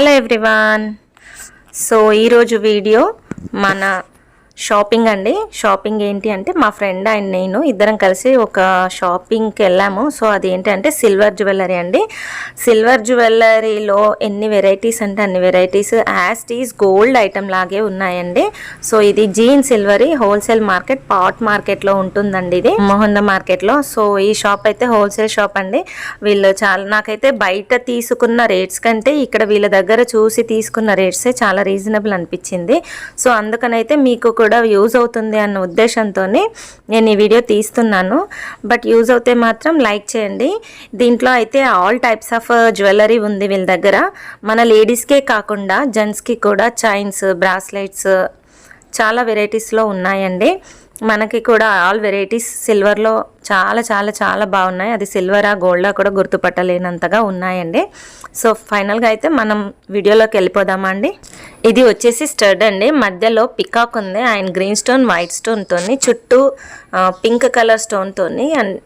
Hello everyone so ఈరోజు video మన shopping అండి. షాపింగ్ ఏంటి అంటే మా ఫ్రెండ్ అండ్ నేను ఇద్దరం కలిసి ఒక షాపింగ్కి వెళ్ళాము. సో అది ఏంటంటే సిల్వర్ జ్యువెలరీ అండి. సిల్వర్ జ్యువెలరీలో ఎన్ని వెరైటీస్ అంటే అన్ని వెరైటీస్. యాస్టీస్ గోల్డ్ ఐటమ్ లాగే ఉన్నాయండి. సో ఇది జీన్ సిల్వరీ హోల్సేల్ మార్కెట్ పాట్ మార్కెట్లో ఉంటుందండి ఇది. మోహంద మార్కెట్లో. సో ఈ షాప్ అయితే హోల్సేల్ షాప్ అండి. వీళ్ళు చాలా నాకైతే బయట తీసుకున్న రేట్స్ కంటే ఇక్కడ వీళ్ళ దగ్గర చూసి తీసుకున్న రేట్సే చాలా రీజనబుల్ అనిపించింది. సో అందుకనైతే మీకు కూడా యూజ్ అవుతుంది అన్న ఉద్దేశంతో నేను ఈ వీడియో తీస్తున్నాను. బట్ యూజ్ అవుతే మాత్రం లైక్ చేయండి. దీంట్లో అయితే ఆల్ టైప్స్ ఆఫ్ జ్యువెలరీ ఉంది వీళ్ళ దగ్గర. మన లేడీస్కే కాకుండా జెంట్స్కి కూడా చైన్స్ బ్రాస్లెట్స్ చాలా వెరైటీస్లో ఉన్నాయండి. మనకి కూడా ఆల్ వెరైటీస్ సిల్వర్లో చాలా చాలా చాలా బాగున్నాయి. అది సిల్వరా గోల్డా కూడా గుర్తుపట్టలేనంతగా ఉన్నాయండి. సో ఫైనల్గా అయితే మనం వీడియోలోకి వెళ్ళిపోదామా అండి? ఇది వచ్చేసి స్టడ్ అండి. మధ్యలో పికాక్ ఉంది. ఆయన గ్రీన్ స్టోన్ వైట్ స్టోన్తోని చుట్టూ పింక్ కలర్ స్టోన్తోని అండ్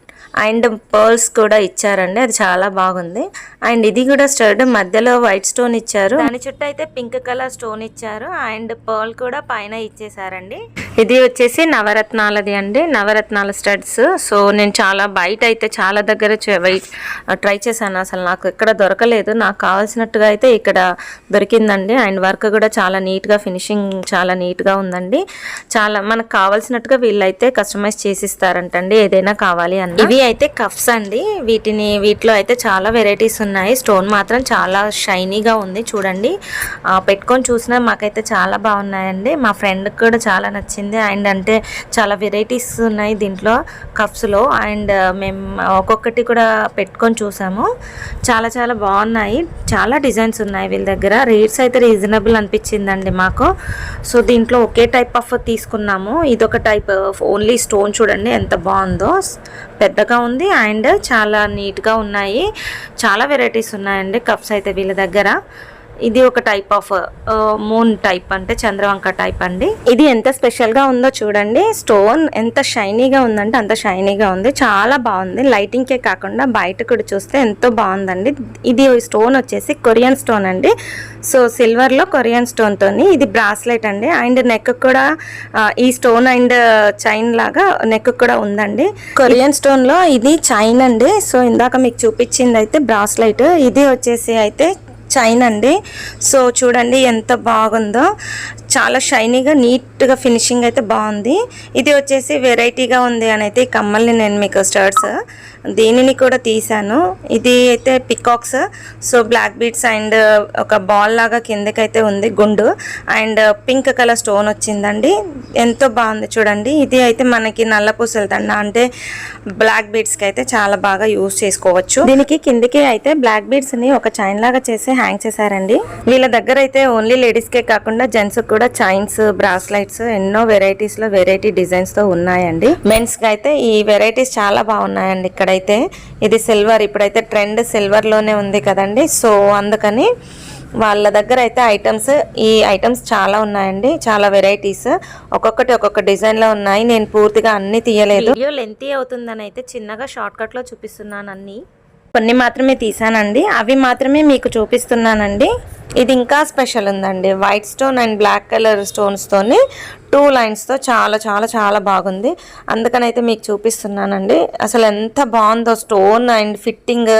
అండ్ పర్ల్స్ కూడా ఇచ్చారండి. అది చాలా బాగుంది. అండ్ ఇది కూడా స్టడ్ మధ్యలో వైట్ స్టోన్ ఇచ్చారు. దాని చుట్టూ అయితే పింక్ కలర్ స్టోన్ ఇచ్చారు. అండ్ పర్ల్ కూడా పైన ఇచ్చేసారండి. ఇది వచ్చేసి నవరత్నాలది అండి. నవరత్నాల స్టడ్స్. సో నేను చాలా బయట అయితే చాలా దగ్గర ట్రై చేశాను. అసలు నాకు ఎక్కడ దొరకలేదు. నాకు కావాల్సినట్టుగా అయితే ఇక్కడ దొరికిందండి. అండ్ వర్క్ కూడా చాలా నీట్గా ఫినిషింగ్ చాలా నీట్గా ఉందండి. చాలా మనకు కావాల్సినట్టుగా వీళ్ళైతే కస్టమైజ్ చేసిస్తారంటండి. ఏదైనా కావాలి అన్న. ఇవి అయితే కఫ్స్ అండి. వీటిని వీటిలో అయితే చాలా వెరైటీస్ ఉన్నాయి. స్టోన్ మాత్రం చాలా షైనీగా ఉంది చూడండి. పెట్టుకొని చూసినా మాకైతే చాలా బాగున్నాయండి. మా ఫ్రెండ్కి కూడా చాలా నచ్చింది. అండ్ అంటే చాలా వెరైటీస్ ఉన్నాయి దీంట్లో కప్స్లో. అండ్ మేము ఒక్కొక్కటి కూడా పెట్టుకొని చూసాము. చాలా చాలా బాగున్నాయి. చాలా డిజైన్స్ ఉన్నాయి వీళ్ళ దగ్గర. రేట్స్ అయితే రీజనబుల్ అనిపించిందండి మాకు. సో దీంట్లో ఒకే టైప్ ఆఫ్ తీసుకున్నాము. ఇదొక టైప్ ఓన్లీ స్టోన్ చూడండి ఎంత బాగుందో. పెద్ద పెద్దగా ఉంది అండ్ చాలా నీట్గా ఉన్నాయి. చాలా వెరైటీస్ ఉన్నాయండి. కప్స్ అయితే వీళ్ళ దగ్గర. ఇది ఒక టైప్ ఆఫ్ మూన్ టైప్ అంటే చంద్రవంక టైప్ అండి. ఇది ఎంత స్పెషల్గా ఉందో చూడండి. స్టోన్ ఎంత షైనీగా ఉందంటే అంత షైనీగా ఉంది. చాలా బాగుంది. లైటింగ్కే కాకుండా బయట కూడా చూస్తే ఎంతో బాగుందండి. ఇది స్టోన్ వచ్చేసి కొరియన్ స్టోన్ అండి. సో సిల్వర్లో కొరియన్ స్టోన్తో ఇది బ్రాస్లెట్ అండి. అండ్ నెక్ కూడా uh, ఈ స్టోన్ అండ్ చైన్ లాగా నెక్ కూడా ఉందండి. కొరియన్ స్టోన్లో ఇది చైన్ అండి. సో ఇందాక మీకు చూపించింది అయితే బ్రాస్లెట్ ఇది వచ్చేసి అయితే చైన్ అండి. సో చూడండి ఎంత బాగుందో. చాలా షైనీగా నీట్గా ఫినిషింగ్ అయితే బాగుంది. ఇది వచ్చేసి వెరైటీగా ఉంది అని అయితే ఈ కమ్మల్ని నేను మీకు స్టర్ట్స్ దీనిని కూడా తీసాను ఇది అయితే peacocks so black beads and ఒక బాల్ లాగా కిందకైతే ఉంది గుండు. అండ్ పింక్ కలర్ స్టోన్ వచ్చిందండి. ఎంతో బాగుంది చూడండి. ఇది అయితే మనకి నల్ల పూసలు దండ అంటే బ్లాక్ బీడ్స్కి అయితే చాలా బాగా యూజ్ చేసుకోవచ్చు. దీనికి కిందకి అయితే బ్లాక్ బీడ్స్ని ఒక చైన్ లాగా చేసి హ్యాంగ్ చేశారండి. వీళ్ళ దగ్గర అయితే ఓన్లీ లేడీస్ కే కాకుండా జెంట్స్ కూడా చైన్స్ బ్రాస్లైట్స్ ఎన్నో వెరైటీస్లో వెరైటీ డిజైన్స్తో ఉన్నాయండి. మెన్స్కి అయితే ఈ వెరైటీస్ చాలా బాగున్నాయండి ఇక్కడైతే. ఇది సిల్వర్ ఇప్పుడైతే ట్రెండ్ సిల్వర్లోనే ఉంది కదండి. సో అందుకని వాళ్ళ దగ్గర అయితే ఐటమ్స్ ఈ ఐటమ్స్ చాలా ఉన్నాయండి. చాలా వెరైటీస్ ఒక్కొక్కటి ఒక్కొక్క డిజైన్లో ఉన్నాయి. నేను పూర్తిగా అన్ని తీయలేదు. వీడియో లెంతీ అవుతుందని అయితే చిన్నగా షార్ట్ కట్లో చూపిస్తున్నాను అన్ని. కొన్ని మాత్రమే తీసానండి అవి మాత్రమే మీకు చూపిస్తున్నానండి. ఇది ఇంకా స్పెషల్ ఉందండి. White stone and black colour స్టోన్స్తోని two లైన్స్తో చాలా చాలా చాలా బాగుంది. అందుకనైతే మీకు చూపిస్తున్నానండి. అసలు ఎంత బాగుందో స్టోన్ అండ్ ఫిట్టింగ్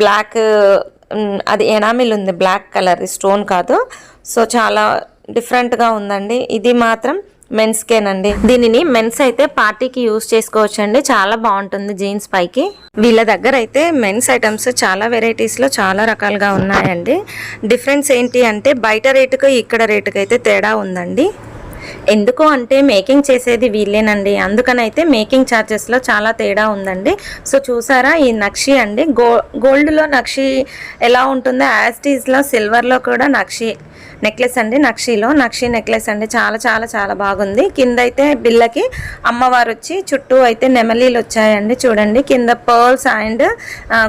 బ్లాక్ అది ఎనామిల్ ఉంది. బ్లాక్ కలర్ స్టోన్ కాదు. సో చాలా డిఫరెంట్గా ఉందండి. ఇది మాత్రం మెన్స్కేనండి దీనిని మెన్స్ అయితే పార్టీకి యూస్ చేసుకోవచ్చు అండి చాలా బాగుంటుంది జీన్స్ పైకి. వీళ్ళ దగ్గర అయితే మెన్స్ ఐటమ్స్ చాలా వెరైటీస్లో చాలా రకాలుగా ఉన్నాయండి. డిఫరెన్స్ ఏంటి అంటే బయట రేటుకు ఇక్కడ రేటుకు అయితే తేడా ఉందండి. ఎందుకు అంటే మేకింగ్ చేసేది వీళ్ళేనండి. అందుకనైతే మేకింగ్ ఛార్జెస్లో చాలా తేడా ఉందండి. సో చూసారా ఈ నక్షి అండి. గో గోల్డ్లో నక్షి ఎలా ఉంటుందో యాస్టీస్లో సిల్వర్లో కూడా నక్షి నెక్లెస్ అండి నక్షిలో. నక్షి నెక్లెస్ అండి చాలా చాలా చాలా బాగుంది. కింద అయితే బిల్లకి అమ్మవారు వచ్చి చుట్టూ అయితే నెమలీలు వచ్చాయండి చూడండి. కింద పర్ల్స్ అండ్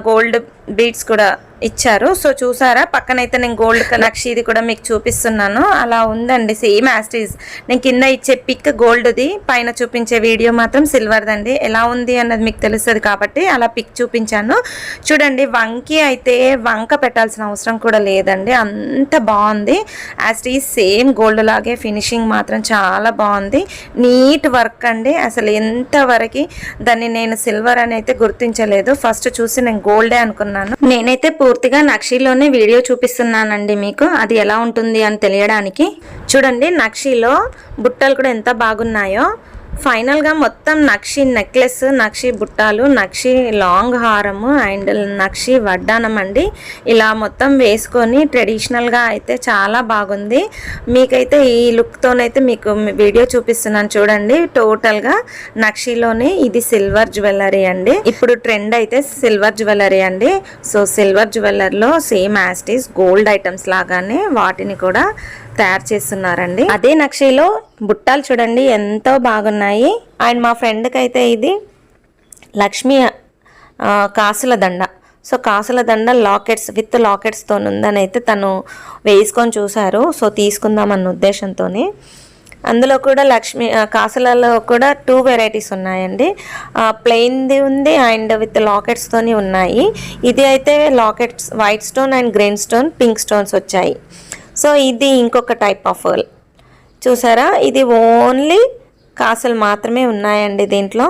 గోల్డ్ బీడ్స్ కూడా ఇచ్చారు. సో చూసారా? పక్కనైతే నేను గోల్డ్ కలర్ ఇది కూడా మీకు చూపిస్తున్నాను. అలా ఉందండి. సేమ్ యాస్టీజ్ నేను కింద ఇచ్చే పిక్ గోల్డ్ది పైన చూపించే వీడియో మాత్రం సిల్వర్దండి ఎలా ఉంది అన్నది మీకు తెలుస్తుంది కాబట్టి అలా పిక్ చూపించాను. చూడండి వంకి అయితే వంక పెట్టాల్సిన అవసరం కూడా లేదండి. అంత బాగుంది. As it is same gold లాగే ఫినిషింగ్ మాత్రం చాలా బాగుంది. నీట్ వర్క్ అండి. అసలు ఎంతవరకు దాన్ని నేను సిల్వర్ అని అయితే గుర్తించలేదు. ఫస్ట్ చూసి నేను గోల్డే అనుకున్నాను. నేనైతే పూర్తిగా నక్షీలోనే వీడియో చూపిస్తున్నానండి మీకు. అది ఎలా ఉంటుంది అని తెలియడానికి. చూడండి నక్షీలో బుట్టలు కూడా ఎంత బాగున్నాయో. ఫైనల్గా మొత్తం నక్షి నెక్లెస్ నక్షి బుట్టాలు నక్షి లాంగ్ హారము అండ్ నక్షి వడ్డానం అండి. ఇలా మొత్తం వేసుకొని ట్రెడిషనల్గా అయితే చాలా బాగుంది. మీకైతే ఈ లుక్తోనైతే మీకు వీడియో చూపిస్తున్నాను చూడండి. టోటల్గా నక్షిలోనే ఇది సిల్వర్ జ్యువెలరీ అండి. ఇప్పుడు ట్రెండ్ అయితే సిల్వర్ జ్యువెలరీ అండి. So silver జ్యువెలర్లో same as the gold items లాగానే వాటిని కూడా తయారు చేస్తున్నారండి. అదే నక్షిలో బుట్టాలు చూడండి ఎంతో బాగున్నాయి. అండ్ మా ఫ్రెండ్కి అయితే ఇది లక్ష్మీ కాసుల దండ. సో కాసుల దండ లాకెట్స్ విత్ లాకెట్స్తో ఉందని అయితే తను వేసుకొని చూశారు. సో తీసుకుందామన్న ఉద్దేశంతో అందులో కూడా లక్ష్మి కాసులలో కూడా టూ వెరైటీస్ ఉన్నాయండి. ప్లెయిన్ది ఉంది అండ్ విత్ లాకెట్స్తోని ఉన్నాయి. ఇది అయితే lockets white stone and green stone pink stones వచ్చాయి. సో ఇది ఇంకొక టైప్ ఆఫ్ చూసారా? ఇది ఓన్లీ కాసులు మాత్రమే ఉన్నాయండి దీంట్లో.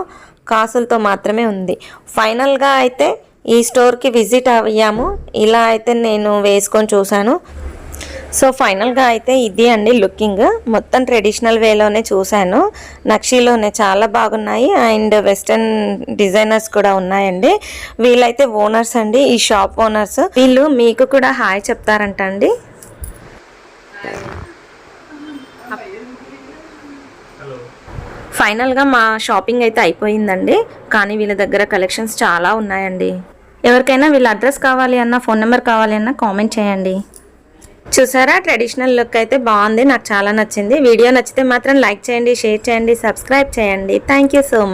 కాసులతో మాత్రమే ఉంది. ఫైనల్గా అయితే ఈ స్టోర్కి విజిట్ అయ్యాము. ఇలా అయితే నేను వేసుకొని చూశాను. సో ఫైనల్గా అయితే ఇది అండి లుకింగ్ మొత్తం ట్రెడిషనల్ వేలోనే చూశాను. నక్షీలోనే చాలా బాగున్నాయి. అండ్ వెస్ట్రన్ డిజైనర్స్ కూడా ఉన్నాయండి. వీళ్ళైతే ఓనర్స్ అండి. ఈ షాప్ ఓనర్స్ వీళ్ళు మీకు కూడా హాయ్ చెప్తారంట అండి ఫైనల్గా మా షాపింగ్ అయితే అయిపోయిందండి కానీ వీళ్ళ దగ్గర కలెక్షన్స్ చాలా ఉన్నాయండి. ఎవరికైనా వీళ్ళ అడ్రస్ కావాలి అన్న ఫోన్ నెంబర్ కావాలి అన్న కామెంట్ చేయండి. చూసారా? ట్రెడిషనల్ లుక్ అయితే బాగుంది నాకు చాలా నచ్చింది. వీడియో నచ్చితే మాత్రం లైక్ చేయండి షేర్ చేయండి సబ్స్క్రైబ్ చేయండి. Thank you so much